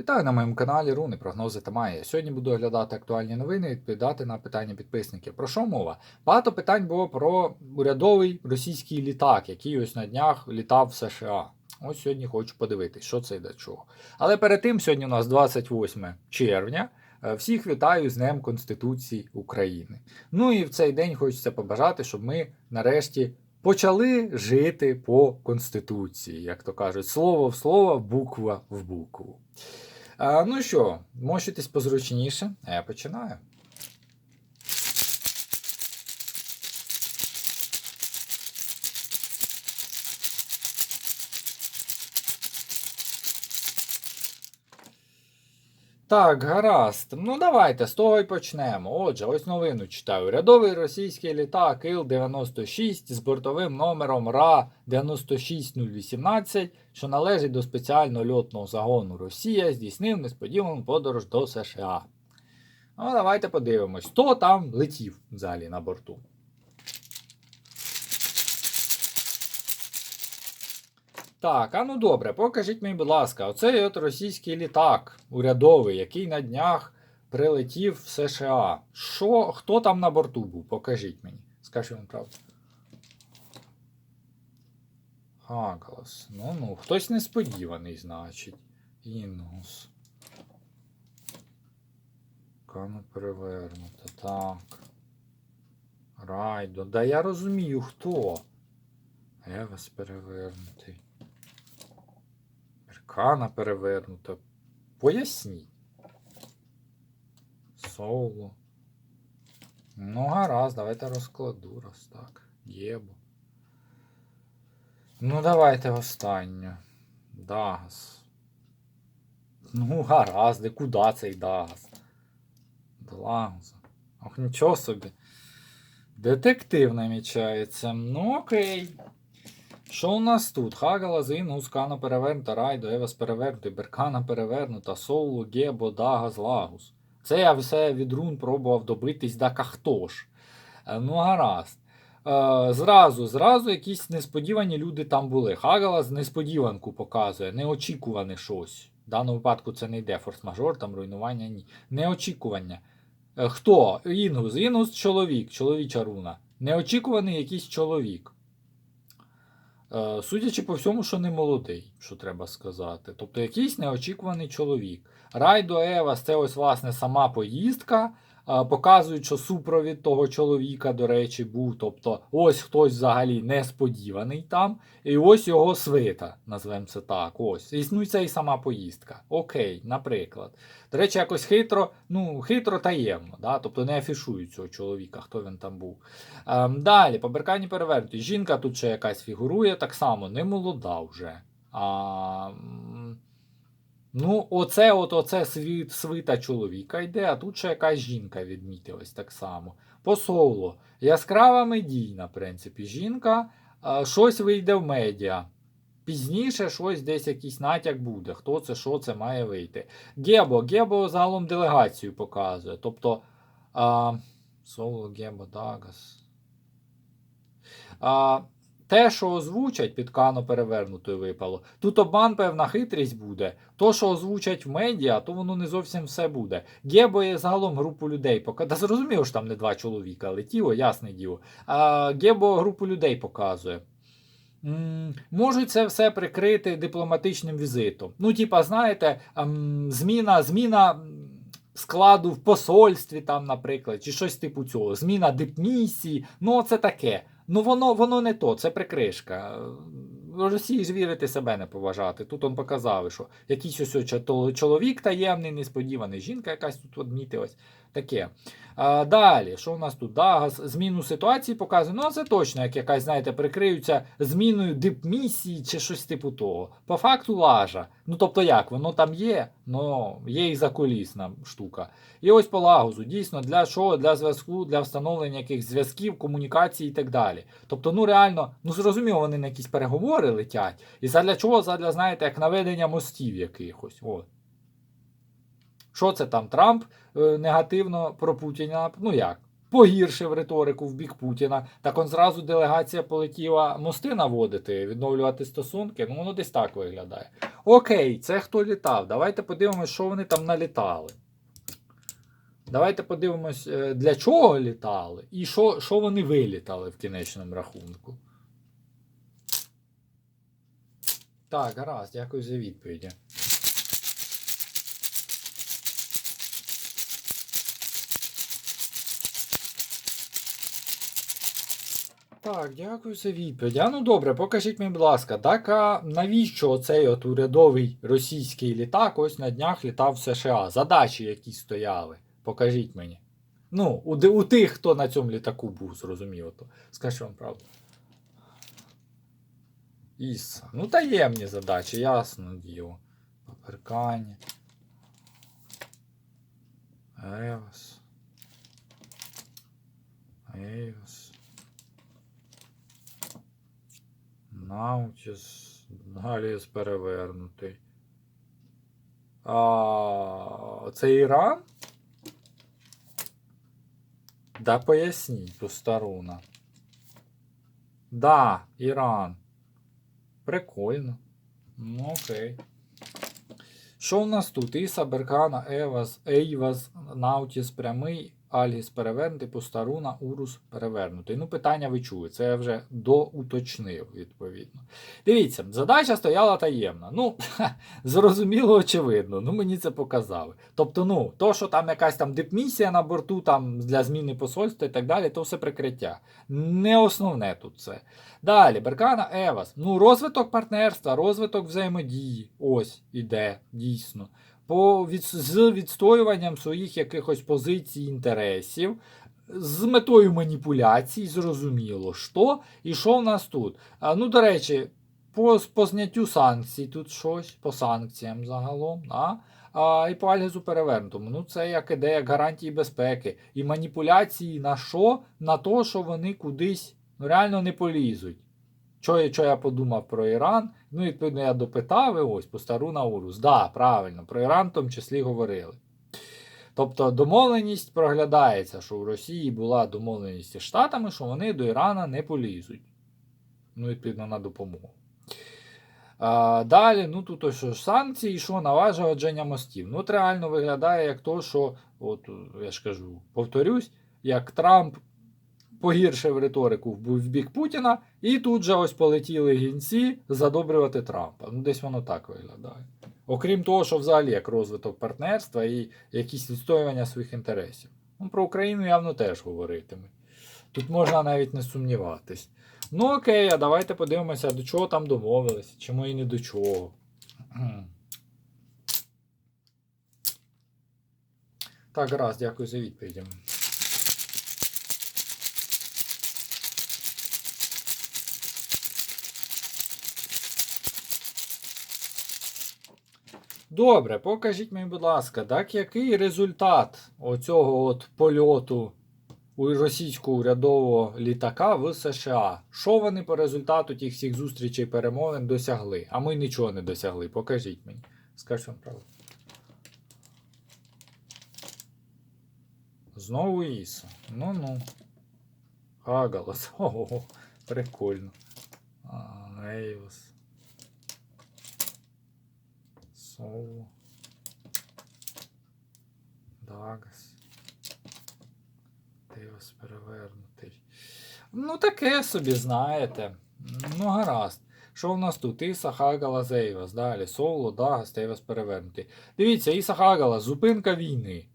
Вітаю на моєму каналі Руни, прогнози та Майя. Сьогодні буду оглядати актуальні новини і відповідати на питання підписників. Про що мова? Багато питань було про урядовий російський літак, який ось на днях літав в США. Ось сьогодні хочу подивитись, що це і до чого. Але перед тим, сьогодні у нас 28 червня. Е, Всіх вітаю з Днем Конституції України. Ну і в цей день хочеться побажати, щоб ми нарешті почали жити по Конституції, як то кажуть, слово в слово, буква в букву. Ну що, мочитесь позручніше, а я починаю. Так, гаразд. Ну давайте з того і почнемо. Отже, ось новину читаю. Рядовий російський літак Іл-96 з бортовим номером РА 96018, що належить до спеціального льотного загону Росія, здійснив несподівану подорож до США. Ну, давайте подивимось, хто там летів взагалі на борту. Так, а ну добре, покажіть мені, будь ласка, оцей от російський літак урядовий, який на днях прилетів в США. Що, хто там на борту був? Покажіть мені. Скажіть вам правду. Хагалас. Ну ну, хтось несподіваний, значить. Інус. Кано перевернуто. Так. Райдо. Да я розумію, хто. Евес перевернутий. Меркана перевернута. Поясніть. Соло. Ну, гаразд, давайте розкладу, раз так. Єбо. Ну, давайте останню. Дагас. Ну, гаразд, і куди цей Дагас? Длагаза. Ох, нічого собі. Детектив намічається. Ну, окей. Що у нас тут? Хагала, Зину, Ускана перевернута, Райдо, Евас перевернутий, Беркана перевернута, Соулу, Гебо, Дагас, Лагус. Це я все від рун пробував добитись, да хто ж. Е, Ну, гаразд. Е, зразу, зразу якісь несподівані люди там були. Хагалас несподіванку показує, неочікуване щось. В даному випадку це не йде форс-мажор, там руйнування ні. Неочікування. Е, Хто? Інгус. Інгус чоловік, чоловіча руна. Неочікуваний якийсь чоловік. Е, Судячи по всьому, що не молодий, що треба сказати. Тобто якийсь неочікуваний чоловік. Райдо Евас це ось власне сама поїздка. Показують, що супровід того чоловіка, до речі, був. Тобто, ось хтось взагалі несподіваний там. І ось його свита, назвемо це так. Ось. Існується і сама поїздка. Окей, наприклад. До речі, якось хитро, ну, хитро таємно, да? тобто не афішують цього чоловіка, хто він там був. Ем, далі, по беркані перевернуті. Жінка тут ще якась фігурує, так само, не молода вже. А, ну, оце от оце світ, свита чоловіка йде, а тут ще якась жінка відмітилась так само. По соло. Яскрава медійна, в принципі, жінка. А, щось вийде в медіа. Пізніше щось десь якийсь натяк буде. Хто це, що це має вийти. Гебо. Гебо загалом делегацію показує. Тобто. А, Соло, Гебо, Дагас. А, те, що озвучать під кано перевернутою випало, тут обман певна хитрість буде. То, що озвучать в медіа, то воно не зовсім все буде. Гебо є загалом групу людей показує. Та зрозуміло, що там не два чоловіка летіло, ясне діло. А Гебо групу людей показує. Можуть це все прикрити дипломатичним візитом. Ну, типа, знаєте, ем, зміна, зміна складу в посольстві, там, наприклад, чи щось типу цього. Зміна дипмісії. Ну, це таке. Ну, воно, воно не то, це прикришка. Росії ж вірити себе не поважати. Тут он показали, що якийсь ось чоловік таємний, несподіваний, жінка якась тут одмітилась. Таке. А, далі, що у нас тут? Дагас, зміну ситуації показує. Ну, це точно, як якась, знаєте, прикриються зміною дипмісії чи щось типу того. По факту лажа. Ну тобто як, воно там є, ну є і закулісна штука. І ось по лагузу, дійсно, для чого? Для зв'язку, для встановлення якихось зв'язків, комунікацій і так далі. Тобто, ну реально, ну зрозуміло, вони на якісь переговори летять. І задля чого? Задля, знаєте, як наведення мостів якихось. От. Що це там? Трамп е, негативно про Путіна. Ну як? погіршив риторику в бік Путіна. Так он зразу делегація полетіла мости наводити, відновлювати стосунки. Ну воно десь так виглядає. Окей, це хто літав? Давайте подивимось, що вони там налітали. Давайте подивимось, е, для чого літали і що, що вони вилітали в кінечному рахунку. Так, гаразд, дякую за відповіді. Так, дякую за відповідь. А ну добре, покажіть мені, будь ласка, так а навіщо оцей от урядовий російський літак ось на днях літав в США? Задачі які стояли? Покажіть мені. Ну, у, у тих, хто на цьому літаку був, зрозуміло то. Скажу вам правду. Іса. Ну, таємні задачі, ясно діло. Паперкання. Евас. Евас. Наутіс. Галіс перевернутий. А, це Іран? Да поясніть, Пустаруна. Да, Іран. Прикольно. Ну, окей. Що у нас тут? Іса, Беркана, Евас, Ейвас, Наутіс прямий, Альгіс перевернутий, Пустаруна, Урус перевернутий. Ну, питання ви чули, це я вже доуточнив, відповідно. Дивіться, задача стояла таємна. Ну, зрозуміло, очевидно. Ну, мені це показали. Тобто, ну, то, що там якась там дипмісія на борту, там для зміни посольства і так далі, то все прикриття. Не основне тут це. Далі, Беркана Евас. Ну, розвиток партнерства, розвиток взаємодії. Ось іде, дійсно. По від, з відстоюванням своїх якихось позицій, інтересів, з метою маніпуляцій, зрозуміло, що і що в нас тут. А, ну, до речі, по, по зняттю санкцій тут щось, по санкціям загалом. А? А, і по Альгезу перевернутому. Ну, це як іде як гарантії безпеки. І маніпуляції на що? На то, що вони кудись ну, реально не полізуть. Що, я- що я подумав про Іран? Ну, відповідно, я допитав і ось по стару Наурус. Да, правильно, про Іран в тому числі говорили. Тобто домовленість проглядається, що в Росії була домовленість зі Штатами, що вони до Ірана не полізуть. Ну, відповідно, на допомогу. А, далі, ну тут ось що санкції, що наважування мостів. Ну, от реально виглядає як то, що, от я ж кажу, повторюсь, як Трамп погіршив риторику в бік Путіна, і тут же ось полетіли гінці задобрювати Трампа. Ну, десь воно так виглядає. Окрім того, що взагалі як розвиток партнерства і якісь відстоювання своїх інтересів. Ну, про Україну явно теж говоритимуть. Тут можна навіть не сумніватись. Ну окей, а давайте подивимося, до чого там домовилися, чому і не до чого. Так, раз, дякую за відповіді. Добре, покажіть мені, будь ласка, так який результат оцього от польоту у російського урядового літака в США? Що вони по результату тих всіх зустрічей перемовин досягли? А ми нічого не досягли. Покажіть мені. Скажіть вам правду. Знову Іса. Ну-ну. Хагалас. Ого, прикольно. А, Соло. Дагас. Дейвас перевернутий. Ну, таке собі, знаєте. Ну, гаразд. Що в нас тут? Іса Хагала Зейвас. Далі. Соло, Дагас, Дейвас перевернутий. Дивіться, Іса Хагала, зупинка війни.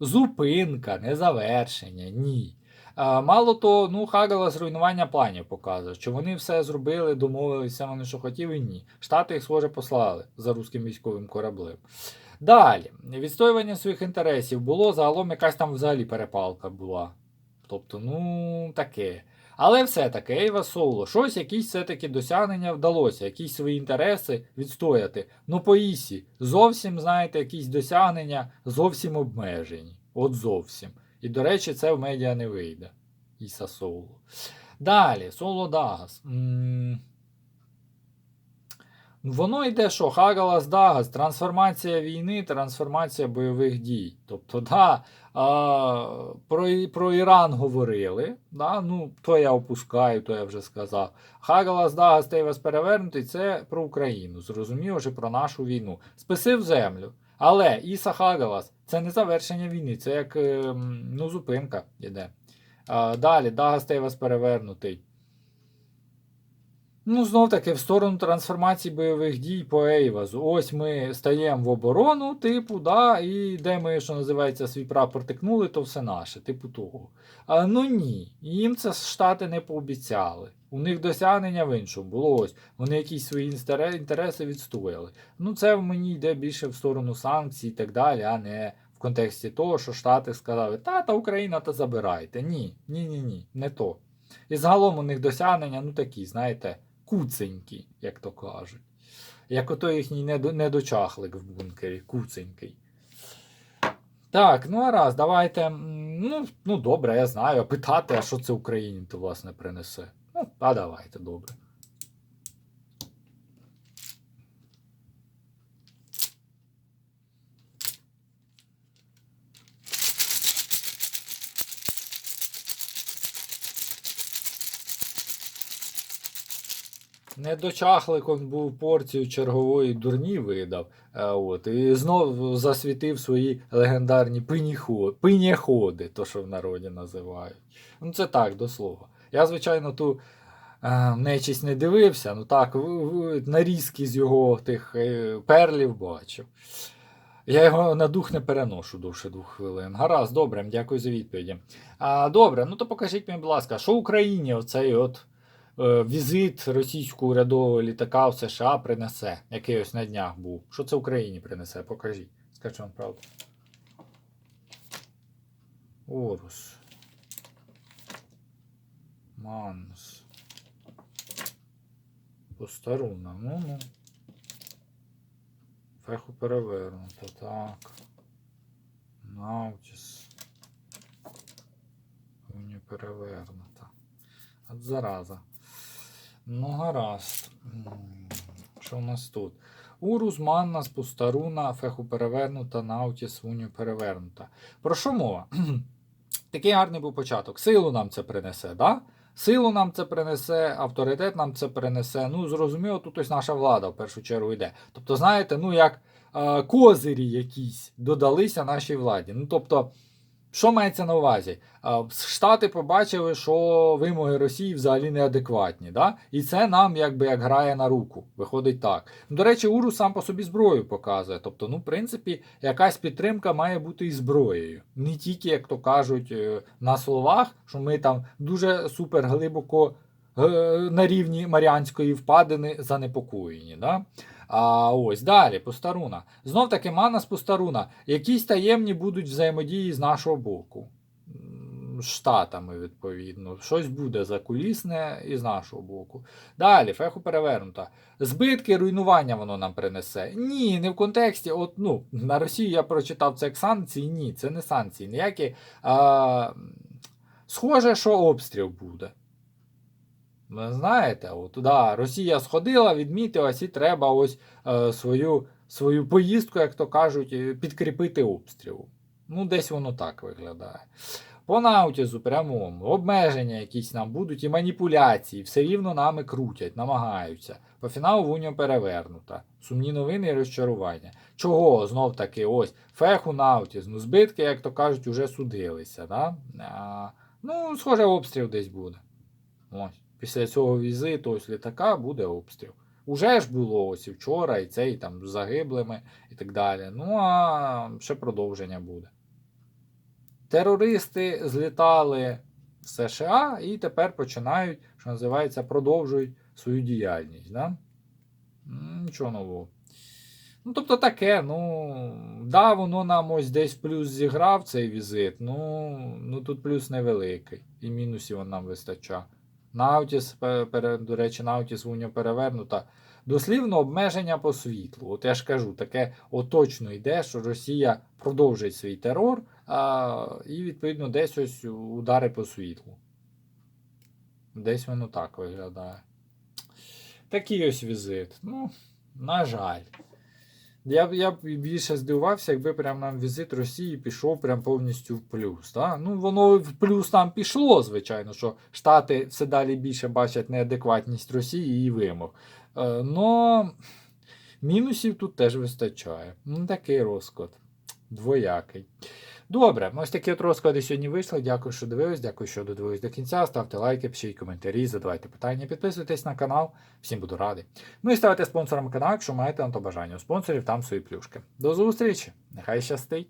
Зупинка, не завершення, ні. А, мало того, ну, Хагала зруйнування планів показує, що вони все зробили, домовилися вони, що хотіли, ні. Штати їх, схоже, послали за руським військовим кораблем. Далі, відстоювання своїх інтересів було, загалом якась там взагалі перепалка була. Тобто, ну, таке. Але все-таки Ейва Соло, щось, якісь все-таки досягнення вдалося, якісь свої інтереси відстояти. Ну, по Ісі, зовсім, знаєте, якісь досягнення зовсім обмежені. От зовсім. І, до речі, це в медіа не вийде. Іса Соло. Далі, Соло Дагас. Воно йде що? Хагалас Дагас, трансформація війни, трансформація бойових дій. Тобто, да, а, про, про Іран говорили. Да, ну, то я опускаю, то я вже сказав. Хагалас Дагас та вас перевернутий це про Україну. Зрозуміло, вже про нашу війну. Списив землю. Але Іса Хагалас це не завершення війни, це як ем, ну, зупинка йде. А, далі, Дагас та вас перевернутий. Ну, знов таки, в сторону трансформації бойових дій по Ейвазу. Ось ми стаємо в оборону, типу, да, і де ми, що називається, свій прапор тикнули, то все наше, типу того. А, ну ні, їм це Штати не пообіцяли. У них досягнення в іншому було ось. Вони якісь свої інтереси відстояли. Ну, це в мені йде більше в сторону санкцій і так далі, а не в контексті того, що Штати сказали, та та Україна, та забирайте. Ні, ні, ні, ні, не то. І загалом у них досягнення, ну такі, знаєте, куценькі, як то кажуть. Як ото їхній недочахлик в бункері, куценький. Так, ну а раз, давайте. Ну, ну добре, я знаю. Питати, а що це Україні то власне принесе. А давайте, добре. Недочахлик он був порцію чергової дурні видав. е, От, і знов засвітив свої легендарні пиніхо- пиняходи, то що в народі називають. Ну, це так, до слова. Я, звичайно, ту нечість не дивився, ну так, в- в- нарізки з його тих е, перлів бачив. Я його на дух не переношу довше двох хвилин. Гаразд, добре, дякую за відповіді. А, добре, ну то покажіть мені, будь ласка, що Україні оцей от е, візит російського урядового літака в США принесе, який ось на днях був. Що це Україні принесе? Покажіть. Скажіть вам правду. Орус. Манус. Постаруна. Ну ну. Феху перевернуто, так. Наутіс. Уні перевернута. От зараза. Ну, гаразд. Що в нас тут? Урус, Маннас, Пустаруна, Феху перевернута, Наутіс, Унію перевернута. Про що мова? Такий гарний був початок. Силу нам це принесе, да? Силу нам це принесе, авторитет нам це принесе. Ну, зрозуміло, тут ось наша влада в першу чергу йде. Тобто, знаєте, ну як е, козирі якісь додалися нашій владі. Ну, тобто, що мається на увазі? Е, Штати побачили, що вимоги Росії взагалі неадекватні. Да? І це нам якби як грає на руку. Виходить так. Ну, До речі, Урус сам по собі зброю показує. Тобто, ну, в принципі, якась підтримка має бути і зброєю. Не тільки, як то кажуть, е, на словах, що ми там дуже супер глибоко е, на рівні Маріанської впадини занепокоєні. Да? А ось далі, постаруна. Знов таки мана з постаруна. Якісь таємні будуть взаємодії з нашого боку. Штатами, відповідно. Щось буде закулісне і з нашого боку. Далі, феху перевернута. Збитки, руйнування воно нам принесе. Ні, не в контексті. От, ну, на Росію я прочитав це як санкції. Ні, це не санкції. Ніякі. А, схоже, що обстріл буде. Знаєте, от, да, Росія сходила, відмітилась і треба ось е, свою, свою поїздку, як то кажуть, е, підкріпити обстрілу. Ну, десь воно так виглядає. По наутізу прямому, обмеження якісь нам будуть і маніпуляції, все рівно нами крутять, намагаються. По фіналу Вуня перевернута. Сумні новини і розчарування. Чого знов таки ось феху наутіз, ну збитки, як то кажуть, уже судилися. Да? А, ну, схоже, обстріл десь буде. Ось. Після цього візиту ось літака буде обстріл. Уже ж було ось і вчора, і цей там з загиблими і так далі. Ну а ще продовження буде. Терористи злітали в США і тепер починають, що називається, продовжують свою діяльність. Да? Нічого нового. Ну, тобто таке, ну, да, воно нам ось десь плюс зіграв цей візит, ну, ну тут плюс невеликий. І мінусів нам вистачає. Наутіс, до речі, Наутіс Вуня перевернута. Дослівно обмеження по світлу. От я ж кажу, таке оточно йде, що Росія продовжить свій терор а, і, відповідно, десь ось удари по світлу. Десь воно так виглядає. Такий ось візит. Ну, На жаль. Я б я б більше здивувався, якби прям нам візит Росії пішов прям повністю в плюс. Да? Ну, воно в плюс нам пішло, звичайно, що Штати все далі більше бачать неадекватність Росії і її вимог. Е, мінусів тут теж вистачає. Ну, такий розклад. Двоякий. Добре, ось такі от розклади сьогодні вийшли. Дякую, що дивились, дякую, що додивились до кінця. Ставте лайки, пишіть коментарі, задавайте питання, підписуйтесь на канал. Всім буду радий. Ну і ставайте спонсором каналу, якщо маєте на то бажання. У спонсорів там свої плюшки. До зустрічі! Нехай щастить!